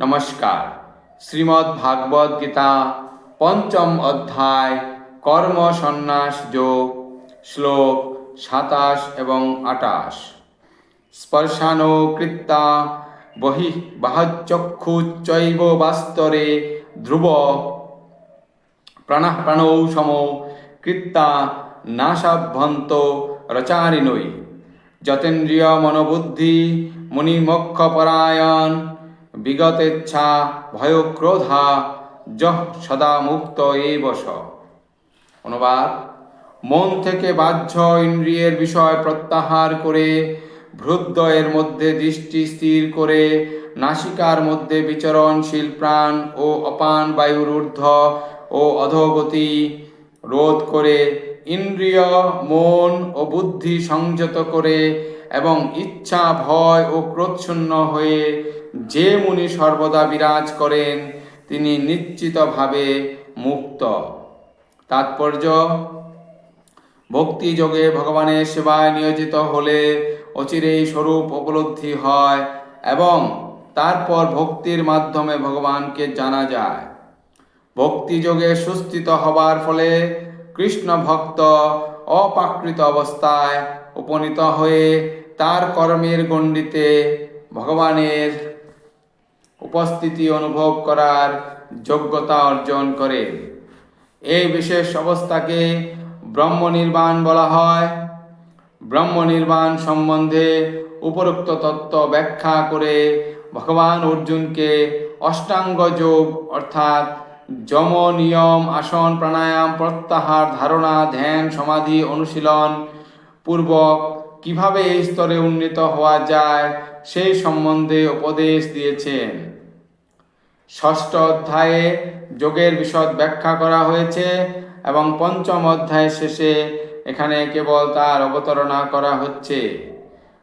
নমস্কার। শ্রীমদ্ ভাগবত গীতা পঞ্চম অধ্যায় কর্ম সন্ন্যাস যোগ, শ্লোক সাতাশ এবং আটাশ স্পর্শানো কৃত্তা বহি বাহচক্ষুচৈব বাস্তরে ধ্রুব প্রাণঃ প্রাণৌ সম কৃত্তা নাশাভ্যন্ত রচারিণৈ। যতেন্দ্রিয় মনোবুদ্ধি মুনিমোক্ষপরায়ণ বিগতেচ্ছা ভয়ক্রোধা যহ সদা মুক্ত এই বস অনুবাদ, মন থেকে বাহ্য ইন্দ্রিয়ের বিষয় প্রত্যাহার করে, ভ্রুদ্বয়ের মধ্যে দৃষ্টি স্থির করে, নাসিকার মধ্যে বিচরণশীল প্রাণ ও অপান বায়ুর ঊর্ধ্ব ও অধোগতি রোধ করে, ইন্দ্রিয়, মন ও বুদ্ধি সংযত করে এবং ইচ্ছা, ভয় ও ক্রোধশূন্য হয়ে যে মুনি সর্বদা বিরাজ করেন, তিনি নিশ্চিতভাবে মুক্ত। তাৎপর্য ভক্তি যোগে ভগবানের সেবায় নিয়োজিত হলে অচিরেই স্বরূপ উপলব্ধি হয় এবং তারপর ভক্তির মাধ্যমে ভগবানকে জানা যায়। ভক্তি যোগে সুস্থিত হবার ফলে কৃষ্ণ ভক্ত অপাকৃত অবস্থায় উপনীত হয়ে তার কর্মের গণ্ডিতে ভগবানের উপস্থিতি অনুভব করার যোগ্যতা অর্জন করে। এই বিশেষ অবস্থাকে ব্রহ্ম নির্বাণ বলা হয়। ব্রহ্ম নির্বাণ সম্বন্ধে উপরোক্ত তত্ত্ব ব্যাখ্যা করে ভগবান অর্জুনকে অষ্টাঙ্গ যোগ অর্থাৎ যম নিয়ম আসন প্রাণায়াম প্রত্যাহার ধারণা ধ্যান সমাধি অনুশীলন পূর্বক কীভাবে এই স্তরে উন্নীত হওয়া যায় সেই সম্বন্ধে উপদেশ দিয়েছেন। ষষ্ঠ অধ্যায়ে যোগের বিশদ ব্যাখ্যা করা হয়েছে এবং পঞ্চম অধ্যায় শেষে এখানে কেবল তার অবতারণা করা হচ্ছে।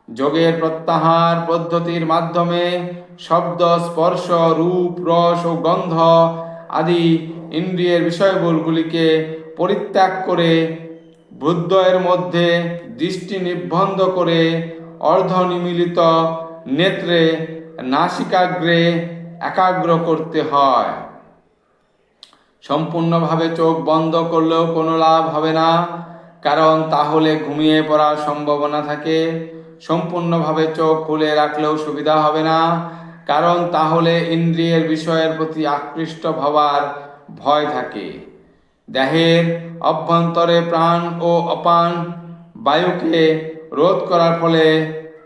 যোগের প্রত্যাহার পদ্ধতির মাধ্যমে শব্দ, স্পর্শ, রূপ, রস ও গন্ধ আদি ইন্দ্রিয়ের বিষয়বলগুলিকে পরিত্যাগ করে বুদ্ধয়ের মধ্যে দৃষ্টি নিবন্ধ করে অর্ধনিমিলিত নেত্রে নাসিকাগ্রে একাগ্র করতে হয়। সম্পূর্ণভাবে চোখ বন্ধ করলেও কোনো লাভ হবে না, কারণ তাহলে ঘুমিয়ে পড়ার সম্ভাবনা থাকে। সম্পূর্ণভাবে চোখ খুলে রাখলেও সুবিধা হবে না, কারণ তাহলে ইন্দ্রিয়ের বিষয়ের প্রতি আকৃষ্ট হওয়ার ভয় থাকে। দেহের অভ্যন্তরে প্রাণ ও অপান বায়ুকে রোধ করার ফলে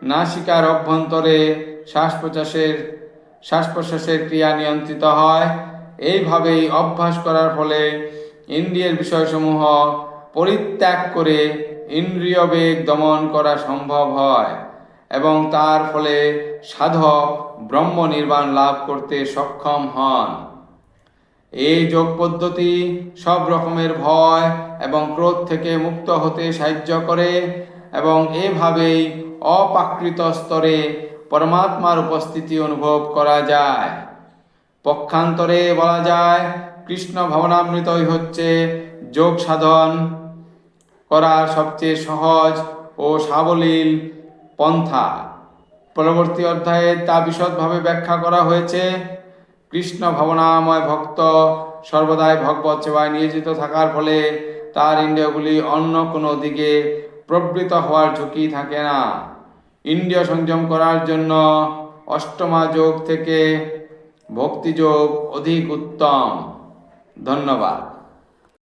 নাসিকার অভ্যন্তরে শ্বাস প্রশ্বাসের শ্বাস প্রশ্বাসের ক্রিয়া নিয়ন্ত্রিত হয়। এইভাবেই অভ্যাস করার ফলে ইন্দ্রিয়ের বিষয়সমূহ পরিত্যাগ করে ইন্দ্রিয় বেগ দমন করা সম্ভব হয় এবং তার ফলে সাধক ব্রহ্ম নির্বাণ লাভ করতে সক্ষম হন। এই যোগ পদ্ধতি সব রকমের ভয় এবং ক্রোধ থেকে মুক্ত হতে সাহায্য করে এবং এভাবেই অপাকৃত স্তরে পরমাত্মার উপস্থিতি অনুভব করা যায়। পক্ষান্তরে বলা যায়, কৃষ্ণ ভবনামৃতই হচ্ছে যোগ সাধন করার সবচেয়ে সহজ ও সাবলীল পন্থা। পরবর্তী অধ্যায়ে তা বিশদভাবে ব্যাখ্যা করা হয়েছে। কৃষ্ণ ভাবনাময় ভক্ত, সর্বদাই ভগবত সেবায় নিয়োজিত থাকার ফলে তার ইন্দ্রিয়গুলি অন্য কোনো দিকে প্রবৃত হওয়ার ঝুঁকি থাকে না। ইন্দ্রিয় সংযম করার জন্য অষ্টমা যোগ থেকে ভক্তিযোগ অধিক উত্তম। ধন্যবাদ।